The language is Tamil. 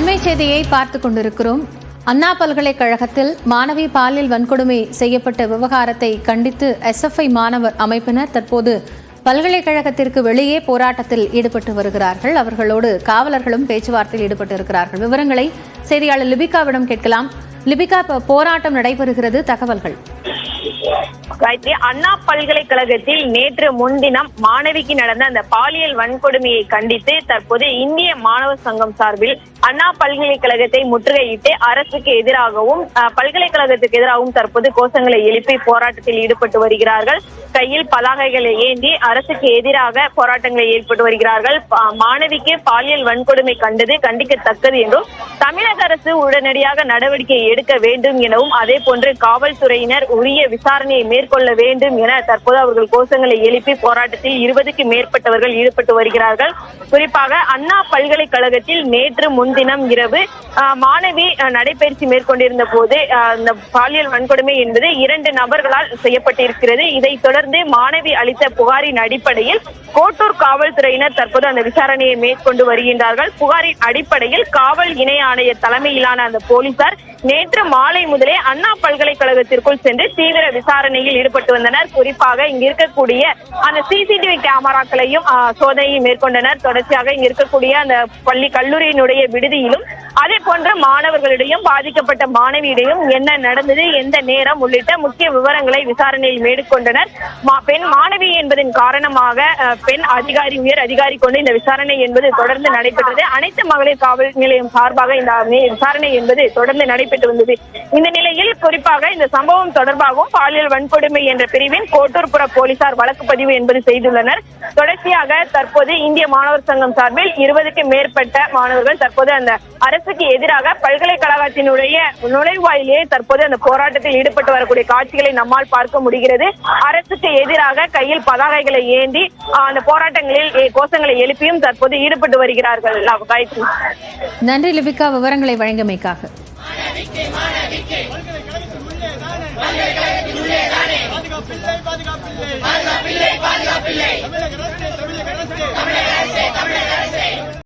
அண்மை செய்தியை பார்த்து கொண்டிருக்கிறோம். அண்ணா பல்கலைக்கழகத்தில் மாணவி பாலியல் வன்கொடுமை செய்யப்பட்ட விவகாரத்தை கண்டித்து எஸ்எஃப்ஐ மாணவர் அமைப்பினர் தற்போது பல்கலைக்கழகத்திற்கு வெளியே போராட்டத்தில் ஈடுபட்டு வருகிறார்கள். அவர்களோடு காவலர்களும் பேச்சுவார்த்தையில் ஈடுபட்டு இருக்கிறார்கள் விவரங்களை செய்தியாளர் லிபிகாவிடம் கேட்கலாம். லிபிகா போராட்டம் நடைபெறுகிறது. தகவல்கள். காயத்ரி அண்ணா பல்கலைக்கழகத்தில் நேற்று முன்தினம் மாணவிக்கு நடந்த அந்த பாலியல் வன்கொடுமையை கண்டித்து தற்போது இந்திய மாணவர் சங்கம் சார்பில் அண்ணா பல்கலைக்கழகத்தை முற்றுகையிட்டு அரசுக்கு எதிராகவும் பல்கலைக்கழகத்துக்கு எதிராகவும் தற்போது கோஷங்களை எழுப்பி போராட்டத்தில் ஈடுபட்டு வருகிறார்கள். கையில் பதாகைகளை ஏந்தி அரசுக்கு எதிராக போராட்டங்களை ஏற்பட்டு வருகிறார்கள். மாணவிக்கு பாலியல் வன்கொடுமை கண்டது கண்டிக்கத்தக்கது என்றும் தமிழக அரசு உடனடியாக நடவடிக்கை எடுக்க வேண்டும் எனவும் அதே போன்று காவல்துறையினர் உரிய விசாரணையை மேற்கொள்ள வேண்டும் என தற்போது அவர்கள் கோஷங்களை எழுப்பி போராட்டத்தில் இருபதுக்கு மேற்பட்டவர்கள் ஈடுபட்டு வருகிறார்கள். குறிப்பாக அண்ணா பல்கலைக்கழகத்தில் நேற்று முன் முன்தினம் இரவு மாணவி நடைபயிற்சி மேற்கொண்டிருந்த போது இந்த பாலியல் வன்கொடுமை என்பது இரண்டு நபர்களால் செய்யப்பட்டிருக்கிறது. இதைத் தொடர்ந்து மாணவி அளித்த புகாரின் அடிப்படையில் கோட்டூர் காவல்துறையினர் தற்போது அந்த விசாரணையை மேற்கொண்டு வருகின்றார்கள். புகாரின் அடிப்படையில் காவல் இணை ஆணையர் தலைமையிலான அந்த போலீசார் நேற்று மாலை முதலே அண்ணா பல்கலைக்கழகத்திற்குள் சென்று தீவிர விசாரணையில் ஈடுபட்டு வந்தனர். குறிப்பாக இங்கு இருக்கக்கூடிய அந்த சிசிடிவி கேமராக்களையும் சோதனையை மேற்கொண்டனர். தொடர்ச்சியாக இங்க இருக்கக்கூடிய அந்த பள்ளி கல்லூரியினுடைய விடுதியிலும் அதே போன்ற மாணவர்களிடையும் பாதிக்கப்பட்ட மாணவியிடையும் என்ன நடந்தது எந்த நேரம் உள்ளிட்ட முக்கிய விவரங்களை விசாரணையில் மேற்கொண்டனர். பெண் மாணவியை என்பதன் காரணமாக பெண் அதிகாரி உயர் அதிகாரி கொண்டு இந்த விசாரணை என்பது தொடர்ந்து நடைபெற்றது. அனைத்து மகளிர் காவல் நிலையம் சார்பாக இந்த விசாரணை என்பது தொடர்ந்து நடைபெற்று வந்தது. இந்த நிலையில் குறிப்பாக இந்த சம்பவம் தொடர்பாகவும் பாலியல் வன்கொடுமை என்ற பிரிவின் கோட்டூர்புற போலீசார் வழக்கு பதிவு என்பது செய்துள்ளனர். தொடர்ச்சியாக தற்போது இந்திய மாணவர் சங்கம் சார்பில் இருபதுக்கு மேற்பட்ட மாணவர்கள் தற்போது அந்த அரசுக்கு எதிராக பல்கலைக்கழகத்தினுடைய நுழைவாயிலேயே தற்போது அந்த போராட்டத்தில் ஈடுபட்டு வரக்கூடிய காட்சிகளை நம்மால் பார்க்க முடிகிறது. அரசுக்கு எதிராக கையில் பதாகைகளை ஏந்தி ஆஹ், அந்த போராட்டங்களில் கோஷங்களை எழுப்பியும் தற்போது ஈடுபட்டு வருகிறார்கள். காயத்ரி. நன்றி லிபிகா. விவரங்களை வழங்கியமைக்காக பாதுகாப்பில்லை பாதுகாப்பில்லை